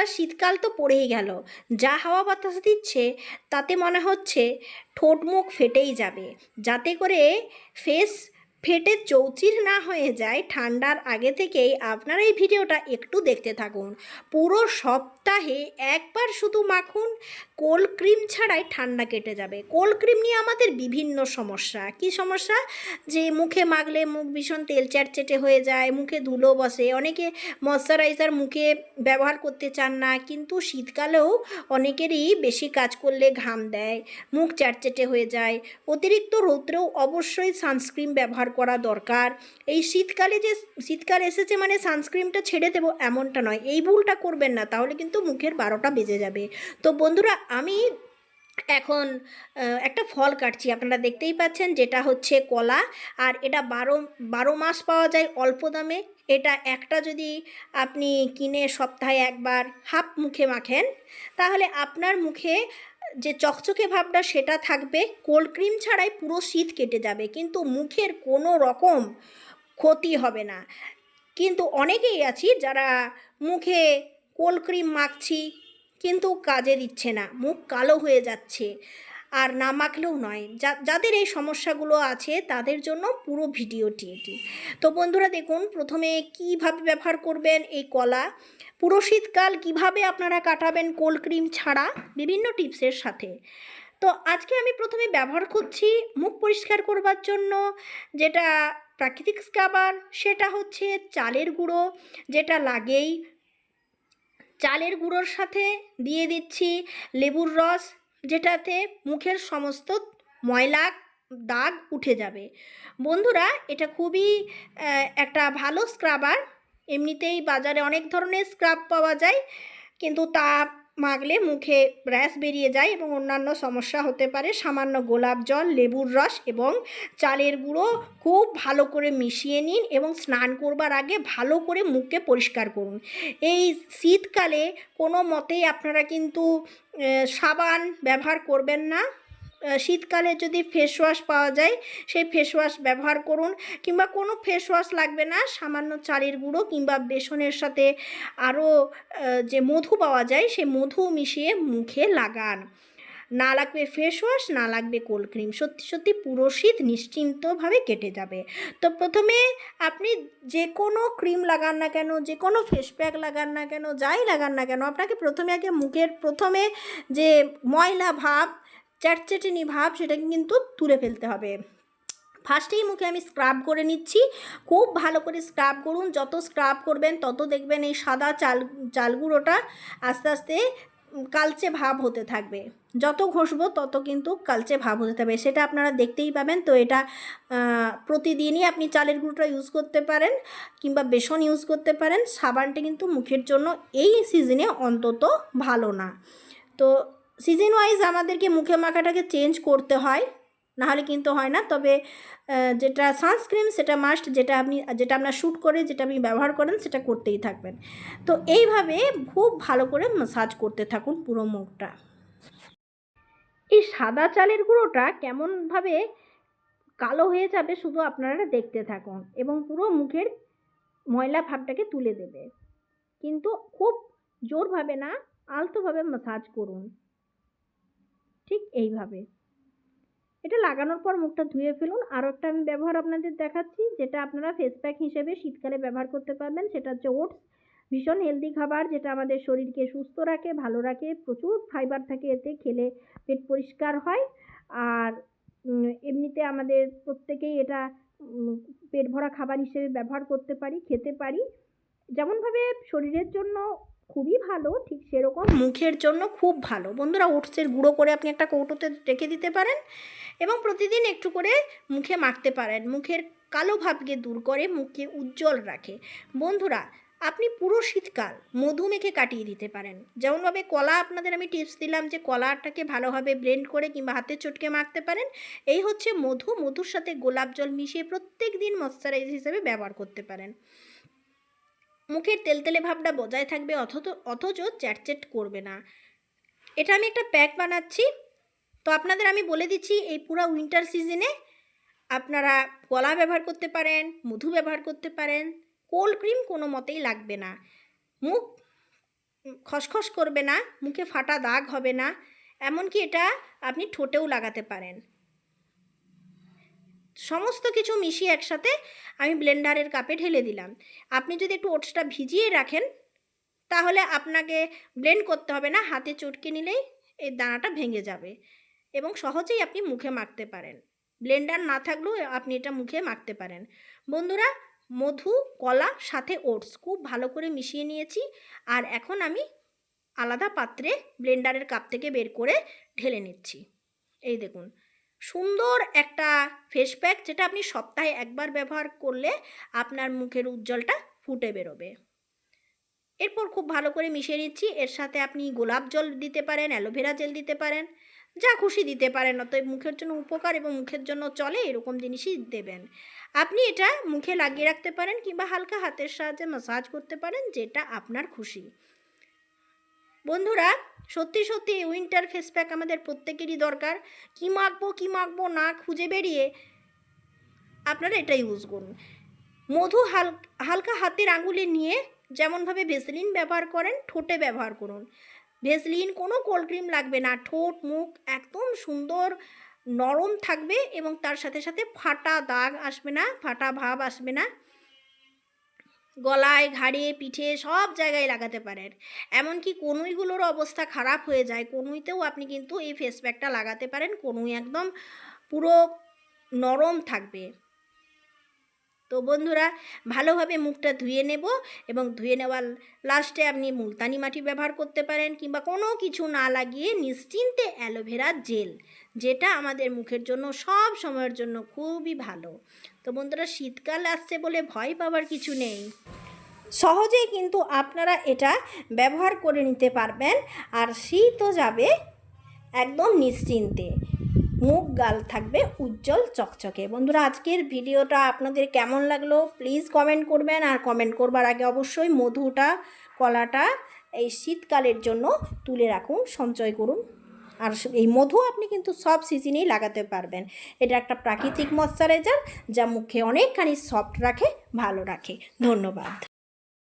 বন্ধুরা শীতকাল তো পড়েই গেল। যা হাওয়া বাতাস দিচ্ছে, তাতে মনে হচ্ছে ঠোঁট মুখ ফেটেই যাবে। যাতে করে ফেস ফেটে চৌচির না হয়ে যায়, ঠান্ডার আগে থেকেই আপনারা এই ভিডিওটা একটু দেখতে থাকুন। পুরো সপ্তাহে একবার শুধু মাখুন, কোল্ড ক্রিম ছাড়াই ঠান্ডা কেটে যাবে। কোল্ড ক্রিম নিয়ে আমাদের বিভিন্ন সমস্যা। কি সমস্যা? যে মুখে মাখলে মুখ ভীষণ তেল চ্যাটচেটে হয়ে যায়, মুখে ধুলো বসে। অনেকে ময়শ্চারাইজার মুখে ব্যবহার করতে চান না, কিন্তু শীতকালেও অনেকেরই বেশি কাজ করলে ঘাম দেয়, মুখ চ্যাটচেটে হয়ে যায়। অতিরিক্ত রৌদ্রেও অবশ্যই সানস্ক্রিন ব্যবহার করা দরকার। এই শীতকালে যে, শীতকাল এসেছে মানে সানস্ক্রিনটা ছেড়ে দেবো এমনটা নয়। এই ভুলটা করবেন না, তাহলে কিন্তু মুখের বারোটা বেজে যাবে। তো বন্ধুরা, আমি এখন একটা ফল কাটছি, আপনারা দেখতেই পাচ্ছেন, যেটা হচ্ছে কলা, আর এটা বারো বারো মাস পাওয়া যায় অল্প দামে। এটা একটা যদি আপনি কিনে সপ্তাহে একবার হাফ মুখে মাখেন, তাহলে আপনার মুখে যে চকচকে ভাবটা সেটা থাকবে, কোল্ড ক্রিম ছাড়াই পুরো শীত কেটে যাবে। কিন্তু মুখের কোনো রকম ক্ষতি হবে না। কিন্তু অনেকেই আছি যারা মুখে কোল্ড ক্রিম মাখছি, কিন্তু কাজে দিচ্ছে না। মুখ কালো হয়ে যাচ্ছে। আর না মাখলেও নয়। যাদের এই সমস্যাগুলো আছে, তাদের জন্য পুরো ভিডিওটি এটি তো বন্ধুরা দেখুন, প্রথমে কীভাবে ব্যবহার করবেন এই কলা, পুরো শীতকাল কীভাবে আপনারা কাটাবেন কোল্ড ক্রিম ছাড়া, বিভিন্ন টিপসের সাথে। তো আজকে আমি প্রথমে ব্যবহার করছি মুখ পরিষ্কার করবার জন্য, যেটা প্রাকৃতিক স্ক্রাবার সেটা হচ্ছে চালের গুঁড়ো, যেটা লাগেই। চালের গুঁড়োর সাথে দিয়ে দিচ্ছি লেবুর রস যেটাতে মুখের সমস্ত ময়লা, দাগ উঠে যাবে। বন্ধুরা, এটা খুবই একটা ভালো স্ক্রাবার এমনিতেই বাজারে অনেক ধরনের স্ক্রাব পাওয়া যায়, কিন্তু তা মাখলে মুখে র্যাশ বেরিয়ে যায় এবং অন্যান্য সমস্যা হতে পারে। সামান্য গোলাপ জল, লেবুর রস এবং চালের গুঁড়ো খুব ভালো করে মিশিয়ে নিন এবং স্নান করবার আগে ভালো করে মুখকে পরিষ্কার করুন। এই শীতকালে কোনো মতেই আপনারা কিন্তু সাবান ব্যবহার করবেন না। শীতকালে যদি ফেস ওয়াশ পাওয়া যায়, সেই ফেস ওয়াশ ব্যবহার করুন কিংবা কোনো ফেস ওয়াশ লাগবে না, সামান্য চালের গুঁড়ো কিংবা বেসনের সাথে আরও যে মধু পাওয়া যায়, সেই মধু মিশিয়ে মুখে লাগান। না লাগবে ফেস ওয়াশ না লাগবে কোল্ড ক্রিম সত্যি সত্যি পুরো শীত নিশ্চিন্তভাবে কেটে যাবে। তো প্রথমে আপনি যে কোনো ক্রিম লাগান না কেন, যে কোনো ফেস প্যাক লাগান না কেন, যাই লাগান না কেন, আপনাকে প্রথমে আগে মুখের প্রথমে যে ময়লা ভাব চ্যাটচ্যাটেনি ভাব সেটাকে কিন্তু তুলে ফেলতে হবে। ফার্স্টেই মুখে আমি স্ক্রাব করে নিচ্ছি। খুব ভালো করে স্ক্রাব করুন। যত স্ক্রাব করবেন, তত দেখবেন এই সাদা চাল, চালগুঁড়োটা আস্তে আস্তে কালচে ভাব হতে থাকবে। যত ঘষবো, তত কিন্তু কালচে ভাব হতে থাকবে। সেটা আপনারা দেখতেই পাবেন। তো এটা প্রতিদিনই আপনি চালের গুঁড়োটা ইউজ করতে পারেন কিংবা বেসন ইউজ করতে পারেন। সাবানটা কিন্তু মুখের জন্য এই সিজনে অন্তত ভালো না। তো সিজন ওয়াইজ আমাদেরকে মুখে মাখাটাকে চেঞ্জ করতে হয়, নাহলে কিন্তু হয় না। তবে যেটা সানস্ক্রিন সেটা মাস্ট যেটা আপনি, যেটা আপনার শ্যুট করে, যেটা আপনি ব্যবহার করেন, সেটা করতেই থাকবেন। তো এইভাবে খুব ভালো করে মাসাজ করতে থাকুন পুরো মুখটা। এই সাদা চালের গুঁড়োটা কেমনভাবে কালো হয়ে যাবে শুধু আপনারা দেখতে থাকুন এবং পুরো মুখের ময়লা ভাবটাকে তুলে দেবে। কিন্তু খুব জোরভাবে না, আলতোভাবে মাসাজ করুন। ঠিক এইভাবে। এটা লাগানোর পর মুখটা ধুয়ে ফেলুন। আরও একটা আমি ব্যবহার আপনাদের দেখাচ্ছি, যেটা আপনারা ফেস প্যাক হিসেবে শীতকালে ব্যবহার করতে পারবেন। সেটা হচ্ছে ওটস ভীষণ হেলদি খাবার, যেটা আমাদের শরীরকে সুস্থ রাখে, ভালো রাখে। প্রচুর ফাইবার থাকে এতে, খেলে পেট পরিষ্কার হয়। আর এমনিতে আমাদের প্রত্যেকেই এটা পেট ভরা খাবার হিসেবে ব্যবহার করতে পারি, খেতে পারি। যেমনভাবে শরীরের জন্য খুবই ভালো, ঠিক সেরকম। মুখের জন্য খুব ভালো। বন্ধুরা, ওটসের গুঁড়ো করে আপনি একটা কৌটোতে রেখে দিতে পারেন এবং প্রতিদিন একটু করে মুখে মাখতে পারেন। মুখের কালো ভাবকে দূর করে, মুখকে উজ্জ্বল রাখে। বন্ধুরা, আপনি পুরো শীতকাল মধু মেখে কাটিয়ে দিতে পারেন। যেমনভাবে কলা আপনাদের আমি টিপস দিলাম যে কলাটাকে ভালোভাবে ব্লেন্ড করে কিংবা হাতে চটকে মাখতে পারেন। এই হচ্ছে মধু। মধুর সাথে গোলাপ জল মিশিয়ে প্রত্যেক দিন ময়শ্চারাইজ হিসেবে ব্যবহার করতে পারেন। মুখের তেলতেলে ভাবটা বজায় থাকবে, অথচ অথচ চ্যাটচ্যাট করবে না। এটা আমি একটা প্যাক বানাচ্ছি। তো আপনাদের আমি বলে দিচ্ছি, এই পুরো উইন্টার সিজনে আপনারা কলা ব্যবহার করতে পারেন, মধু ব্যবহার করতে পারেন কোল্ড ক্রিম কোনো মতেই লাগবে না। মুখ খসখস করবে না, মুখে ফাটা দাগ হবে না, এমনকি এটা আপনি ঠোঁটেও লাগাতে পারেন। সমস্ত কিছু মিশিয়ে একসাথে আমি ব্লেন্ডারের কাপে ঢেলে দিলাম। আপনি যদি একটু ওটসটা ভিজিয়ে রাখেন, তাহলে আপনাকে ব্লেন্ড করতে হবে না, হাতে চটকে নিলেই এই দানাটা ভেঙে যাবে এবং সহজেই আপনি মুখে মাখতে পারেন। ব্লেন্ডার না থাকলেও আপনি এটা মুখে মাখতে পারেন। বন্ধুরা, মধু, কলা, সাথে ওটস খুব ভালো করে মিশিয়ে নিয়েছি আর এখন আমি আলাদা পাত্রে ব্লেন্ডারের কাপ থেকে বের করে ঢেলে নিচ্ছি। এই দেখুন সুন্দর একটা ফেস প্যাক যেটা আপনি সপ্তাহে একবার ব্যবহার করলে আপনার মুখের উজ্জ্বলটা ফুটে বেরোবে। এরপর খুব ভালো করে মিশিয়ে নিচ্ছি। এর সাথে আপনি গোলাপ জল দিতে পারেন, অ্যালোভেরা জেল দিতে পারেন, যা খুশি দিতে পারেন, অতএব মুখের জন্য উপকার এবং মুখের জন্য চলে এরকম জিনিসই দেবেন। আপনি এটা মুখে লাগিয়ে রাখতে পারেন কিংবা হালকা হাতের সাহায্যে মাসাজ করতে পারেন, যেটা আপনার খুশি। বন্ধুরা, সত্যি সত্যি উইন্টার ফেস প্যাক আমাদের প্রত্যেকেরই দরকার। কী মাখবো কী মাখবো না খুঁজে বেরিয়ে আপনারা এটা ইউজ করুন। মধু হাল হালকা হাতের আঙুলে নিয়ে যেমনভাবে ভেসলিন ব্যবহার করেন, ঠোঁটে ব্যবহার করুন। ভেসলিন কোনো কোল্ড ক্রিম লাগবে না, ঠোঁট, মুখ একদম সুন্দর নরম থাকবে এবং তার সাথে সাথে ফাটা দাগ আসবে না, ফাটা ভাব আসবে না। গলায়, ঘাড়ে, পিঠে সব জায়গায় লাগাতে পারেন। এমনকি কনুইগুলোর অবস্থা খারাপ হয়ে যায়। কনুইতেও আপনি কিন্তু এই ফেস প্যাকটা লাগাতে পারেন। কনুই একদম পুরো নরম থাকবে। তো বন্ধুরা, ভালোভাবে মুখটা ধুয়ে নেব এবং ধুয়ে নেওয়ার লাস্টে আপনি মুলতানি মাটি ব্যবহার করতে পারেন কিংবা কোনো কিছু না লাগিয়ে নিশ্চিন্তে অ্যালোভেরা জেল, যেটা আমাদের মুখের জন্য সব সময়ের জন্য খুবই ভালো। তো বন্ধুরা শীতকাল আসছে বলে ভয় পাওয়ার কিছু নেই। সহজেই কিন্তু আপনারা এটা ব্যবহার করে নিতে পারবেন আর শীতও যাবে একদম নিশ্চিন্তে। মুখ গাল থাকবে উজ্জ্বল চকচকে। বন্ধুরা আজকের ভিডিওটা আপনাদের কেমন লাগল প্লিজ কমেন্ট করবেন আর কমেন্ট করবার আগে অবশ্যই মধুটা, কলাটা এই শীতকালের জন্য তুলে রাখুন, সঞ্চয় করুন। আর এই মধু আপনি কিন্তু সব সিজনেই লাগাতে পারবেন। এটা একটা প্রাকৃতিক ময়শ্চারাইজার যা মুখে অনেকখানি সফট রাখে, ভালো রাখে। ধন্যবাদ।